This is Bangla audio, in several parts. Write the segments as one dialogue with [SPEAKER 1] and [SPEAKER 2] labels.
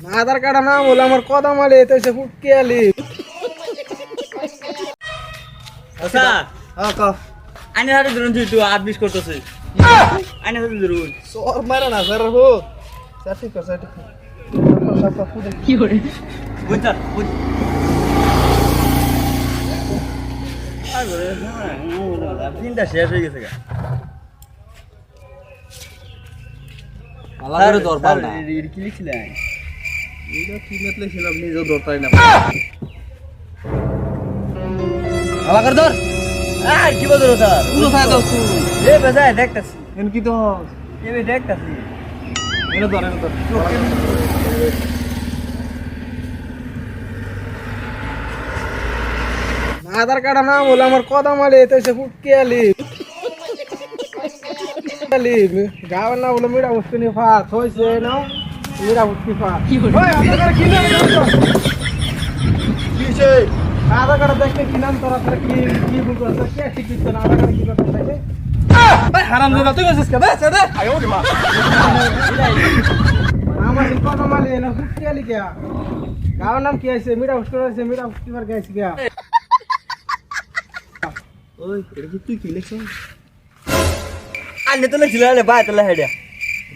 [SPEAKER 1] আধার কার্ড না বলে আমার কদম আলি তো সে ফুটকে আলি।
[SPEAKER 2] আচ্ছা।
[SPEAKER 1] হ্যাঁ ক।
[SPEAKER 2] আইনের হাতে ধরুন তুই তুই হাত বিষ করতেছে আইনের হাতে ধরুন।
[SPEAKER 1] সর মারা না স্যার হো। স্যার ঠিক আছে ঠিক আছে সব সব ফুটে
[SPEAKER 2] বুঝছা বুঝ। দিনটা শেষ হয়ে গেছে গা।
[SPEAKER 1] আলাদা করে দরবার না।
[SPEAKER 2] কি লিখছিলেন?
[SPEAKER 1] এটা কি মেতলে ছিলাম নিজেও দরকারি না। আলাদা করে ধর।
[SPEAKER 2] আয়, কি বলছো স্যার?
[SPEAKER 1] পুরো সাইড দাও তুই?
[SPEAKER 2] এ বেজায় দেখতাছি।
[SPEAKER 1] এন কি তো?
[SPEAKER 2] এ দেখতাছি।
[SPEAKER 1] এনে ধর এনে ধর। আধার কার্ড না বলে আমার কদম আলি তো সে ফুটকে আলি। আলি। গাওয়ার না বলে মিরা উঠতে নি ফাত হইছে না মিরা উঠতে ফাত ওই আধার কার্ড কি নাম কিছে আধার কার্ড দেখতে কি নাম তোরা তোরা কি কি ভুল করছিস কে ঠিক দিছ না আধার কার্ড কি করছিস দেখে ভাই হারাম দাদা তুই গেছিস কে দে দে আয়ো মা আমার এই কদম আলি না ফুটকে আলি কে গাওয়ার নাম কি আছে মিরা উঠতে আছে মিরা উঠতে পার গেছে কে ওই এটা কি তুই কি লিখছিস
[SPEAKER 2] আইনে তো লিখছিল আরে ভাই তাহলে হেডে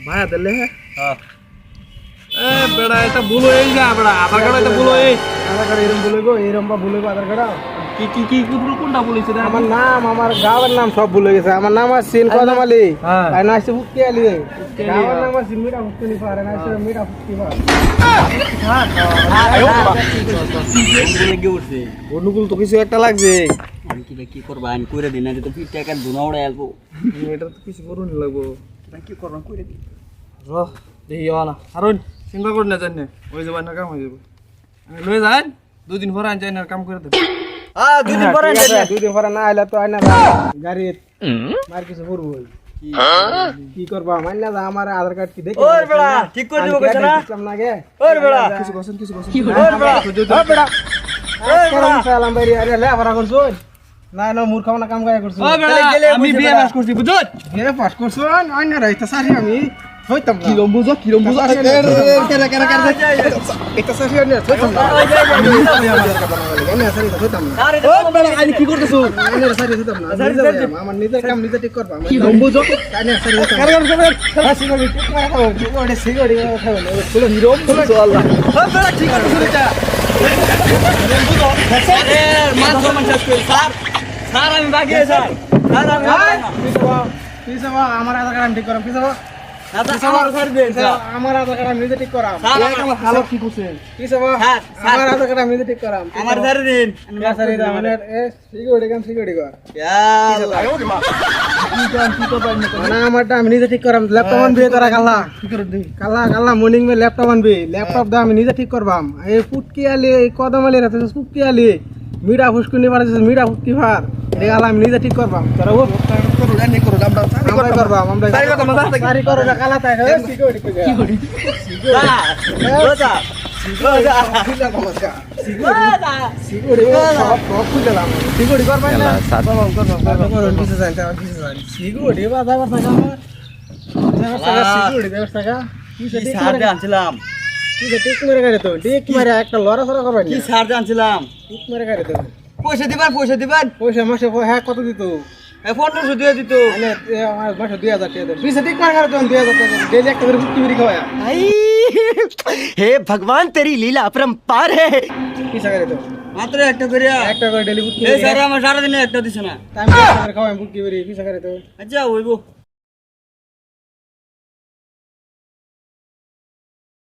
[SPEAKER 1] ভায়া দিলে হ্যাঁ
[SPEAKER 2] হ্যাঁ
[SPEAKER 1] এ বেড়া এটা ভুল হয়ে যা বেড়া আধার কার্ড এটা ভুল হয়ে আধার কার্ড এরকম ভুল হইব এরকম বা ভুল হইব আধার কার্ড কি কি কি কি কোনটা বলেছে আমার নাম আমার গাঁয়ের নাম সব ভুল হয়ে গেছে। আমার নাম কদম আলী আর না আছে মুক্তি আলী গাঁয়ের নাম আছে মিরা মুক্তি নি পারে না আছে মিরা মুক্তি পারে
[SPEAKER 2] উঠছে
[SPEAKER 1] অনুকূল তো কিছু একটা লাগছে।
[SPEAKER 2] আমি কি কি করবা? আমি করে দিই না যে তো ফির টাকা দুনা উড়ে আসব
[SPEAKER 1] এটা তো কিছু করুন লাগবো।
[SPEAKER 2] কি করবা? করে দিই
[SPEAKER 1] রহ দেখি না আর চিন্তা করি না। জানি ওই যাবার না কাম হয়ে যাবে। লয়ে যাই দুদিন পরে আন যাই না কাম করে দেবো
[SPEAKER 2] হ্যাঁ দুই দিন পরে
[SPEAKER 1] দুই দিন পরে না আইলে তো আইনা গাড়ি মার কিছু করব কি? করবা? মাইন না আমার আধার কার্ড কি দেখি
[SPEAKER 2] ওই বেড়া ঠিক করে দিব কইছ না
[SPEAKER 1] ইসলাম না গে
[SPEAKER 2] বেড়া।
[SPEAKER 1] কিছু কোশ্চেন কিছু কোশ্চেন
[SPEAKER 2] ওই বেড়া।
[SPEAKER 1] ওই বেড়া। ওই বেড়া। সালাম বাইরে আরে লে আবার করছ না না মূর্খ না কাম গায় করছ।
[SPEAKER 2] আমি বিয়ে পাস করছি বুঝছ?
[SPEAKER 1] বিয়ে পাস করছ? অন্য রাইতা সারি আমি। হইতাম না
[SPEAKER 3] কিরম বুঝো কিরম বুঝো আরে কেরে কেরে কেরে
[SPEAKER 1] এটা আমি হইতাম না আমি হইতাম না
[SPEAKER 2] আরে
[SPEAKER 3] আইনি কি করতেছো
[SPEAKER 1] আমি সারি হইতাম না আমার নিজের কাম নিজে ঠিক করবা
[SPEAKER 3] কিরম বুঝো
[SPEAKER 1] কানে সারি হইতাম
[SPEAKER 3] কেরে কেরে কেরে
[SPEAKER 1] হাসি করে ঠিক করে খাও করে সিগারেট খাও না
[SPEAKER 3] চলো হিরম বুঝো আল্লাহ
[SPEAKER 2] বেড়া ঠিক করে শুরুটা আরে মান সম্মান শেষ করি স্যার স্যার আমি বাকি স্যার স্যার আমি বাকি না।
[SPEAKER 1] পিছে বা আমার আধার কার্ড আমি ঠিক করাম পিছে বা
[SPEAKER 2] না, স্যার, আমার
[SPEAKER 1] আধার কার্ড আমি ঠিক করাম।
[SPEAKER 3] আমার হালত কি করছে।
[SPEAKER 1] আমার আধার কার্ড আমি ঠিক করাম
[SPEAKER 2] আমার ধারে দিন।
[SPEAKER 1] কে সারি মানে এ সিগারেট কাম সিগারেট কর
[SPEAKER 3] কি কাম কি করবা না
[SPEAKER 1] আমারটা আমি নিজে ঠিক করাম। ল্যাপটপ আনবি তোরা কাল্লা।
[SPEAKER 3] কি করে দেই
[SPEAKER 1] কাল্লা কাল্লা মর্নিং মে ল্যাপটপ আনবি। ল্যাপটপ দা আমি নিজে ঠিক করবাম। এই ফুটকি আলি এই কদম আলি রাতে ফুটকি আলি মিডা ফুসকুনি পারছিস মিডা ফুটকি ভার এই আমি নিজে ঠিক করবাম। তোরা ও
[SPEAKER 2] আনছিলাম?
[SPEAKER 1] কি টিক মেরে গাড়ি তো? টিক মেরে একটা লড়া সরা করবেন
[SPEAKER 2] কি সার আনছিলাম?
[SPEAKER 1] টিক মেরে গাড়ি তো।
[SPEAKER 2] পয়সা দিবেন পয়সা দিবেন
[SPEAKER 1] পয়সা মাসে প- হ্যাঁ কত দিত
[SPEAKER 2] পনেরোশো দিয়ে দিত
[SPEAKER 1] মানে এ আমার মাসে দুই হাজার টাকা দেয় বিশে টিক মেরে গাড়ি তো দুই হাজার টাকা ডেলি একটা করে বুটকি বিড়ি খাওয়া
[SPEAKER 3] हे भगवान तेरी लीला अपरंपार है
[SPEAKER 1] পিসা গাড়ি তো
[SPEAKER 2] মাত্র একটা করিয়া
[SPEAKER 1] একটা করে ডেলি বুটকি
[SPEAKER 2] এই
[SPEAKER 1] বিড়ি
[SPEAKER 2] স্যার আমার সারাদিনে একটা দিছে না
[SPEAKER 1] টাইম খাওয়াই বুটকি বিড়ি পিসা গাড়ি তো
[SPEAKER 2] আচ্ছা হইব